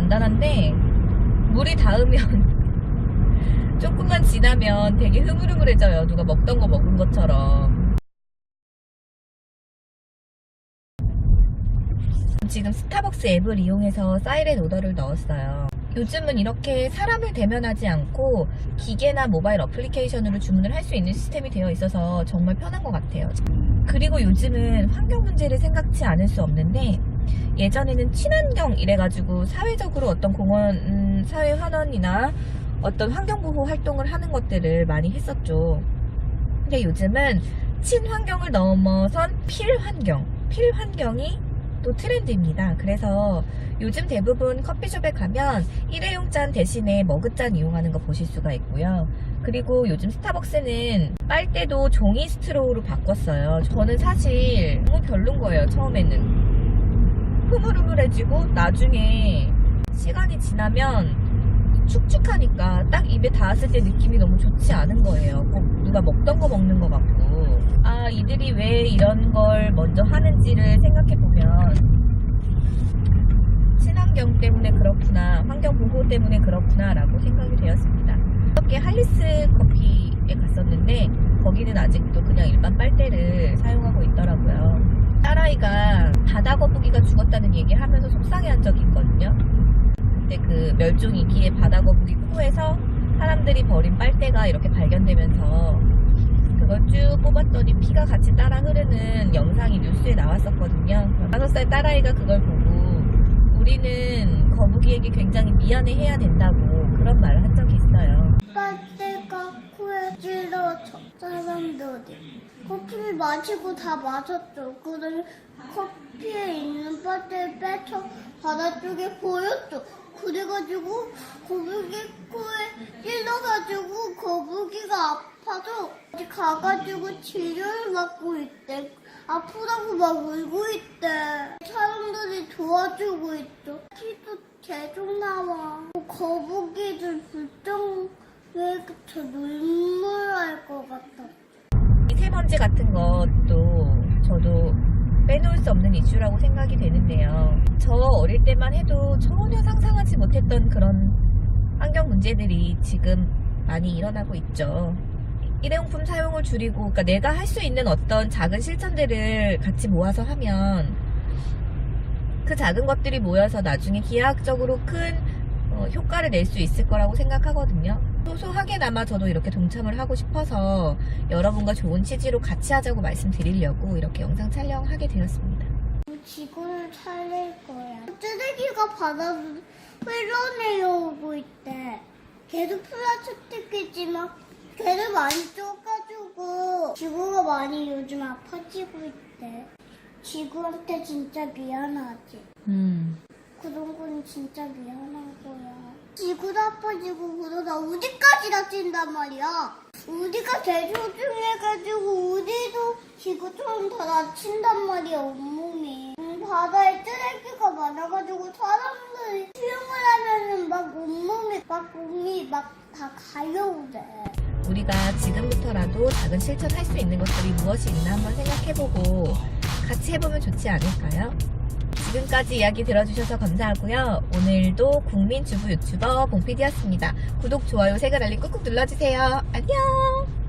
단단한데 물이 닿으면 조금만 지나면 되게 흐물흐물해져요. 누가 먹던 거 먹은 것처럼. 지금 스타벅스 앱을 이용해서 사이렌 오더를 넣었어요. 요즘은 이렇게 사람을 대면하지 않고 기계나 모바일 어플리케이션으로 주문을 할 수 있는 시스템이 되어 있어서 정말 편한 것 같아요. 그리고 요즘은 환경 문제를 생각지 않을 수 없는데 예전에는 친환경 이래가지고 사회적으로 어떤 공원, 음, 사회 환원이나 어떤 환경보호 활동을 하는 것들을 많이 했었죠. 근데 요즘은 친환경을 넘어선 필환경, 필환경이 또 트렌드입니다. 그래서 요즘 대부분 커피숍에 가면 일회용 잔 대신에 머그잔 이용하는 거 보실 수가 있고요. 그리고 요즘 스타벅스는 빨대도 종이 스트로우로 바꿨어요. 저는 사실 너무 별론 거예요, 처음에는. 흐물흐물해지고 나중에 시간이 지나면 축축하니까 딱 입에 닿았을 때 느낌이 너무 좋지 않은 거예요. 꼭 누가 먹던 거 먹는 거 같고. 아, 이들이 왜 이런 걸 먼저 하는지를 생각해 보면 친환경 때문에 그렇구나, 환경 보호 때문에 그렇구나 라고 생각이 되었습니다. 어저께 할리스 커피에 갔었는데 거기는 아직도 그냥 일반 빨대를 사용하고 있더라고요. 딸아이가 바다 거북이가 죽었다는 얘기를 하면서 속상해한 적이 있거든요. 근데 그 멸종위기의 바다 거북이 코에서 사람들이 버린 빨대가 이렇게 발견되면서 그걸 쭉 뽑았더니 피가 같이 따라 흐르는 영상이 뉴스에 나왔었거든요. 다섯 살 딸아이가 그걸 보고 우리는 거북이에게 굉장히 미안해 해야 된다고 그런 말을 한 적이 있어요. 찔러서 사람들이 커피를 마시고 다 마셨죠. 그래서 커피에 있는 빨대를 빼서 바다 쪽에 보였죠. 그래가지고 거북이 코에 찔러가지고 거북이가 아파서 어디 가가지고 치료를 받고 있대. 아프다고 막 울고 있대. 사람들이 도와주고 있죠. 피도 계속 나와. 거북이들 불정 왜것 같아. 미세먼지 같은 것도 저도 빼놓을 수 없는 이슈라고 생각이 되는데요. 저 어릴 때만 해도 전혀 상상하지 못했던 그런 환경 문제들이 지금 많이 일어나고 있죠. 일회용품 사용을 줄이고, 그러니까 내가 할 수 있는 어떤 작은 실천들을 같이 모아서 하면 그 작은 것들이 모여서 나중에 기하학적으로 큰 어, 효과를 낼 수 있을 거라고 생각하거든요. 소소하게나마 저도 이렇게 동참을 하고 싶어서 여러분과 좋은 취지로 같이 하자고 말씀드리려고 이렇게 영상 촬영하게 되었습니다. 지구를 살릴 거야. 쓰레기가 바다로 흘러내려오고 있대. 계속 플라스틱이지만 걔를 많이 쪼가지고 지구가 많이 요즘 아파지고 있대. 지구한테 진짜 미안하지. 음. 그런 건 진짜 미안한 거야. 지구도 아파지고 그러다 우리까지 다친단 말이야. 우리가 제일 소중해가지고 우리도 지구처럼 다 다친단 말이야, 온몸이. 음, 바다에 쓰레기가 많아가지고 사람들이 수영을 하면은 막 온몸이 막 몸이 막 다 가려우래. 우리가 지금부터라도 작은 실천할 수 있는 것들이 무엇이 있나 한번 생각해보고 같이 해보면 좋지 않을까요? 지금까지 이야기 들어주셔서 감사하고요. 오늘도 국민 주부 유튜버 봉PD였습니다. 구독, 좋아요, 색을 알림 꾹꾹 눌러주세요. 안녕!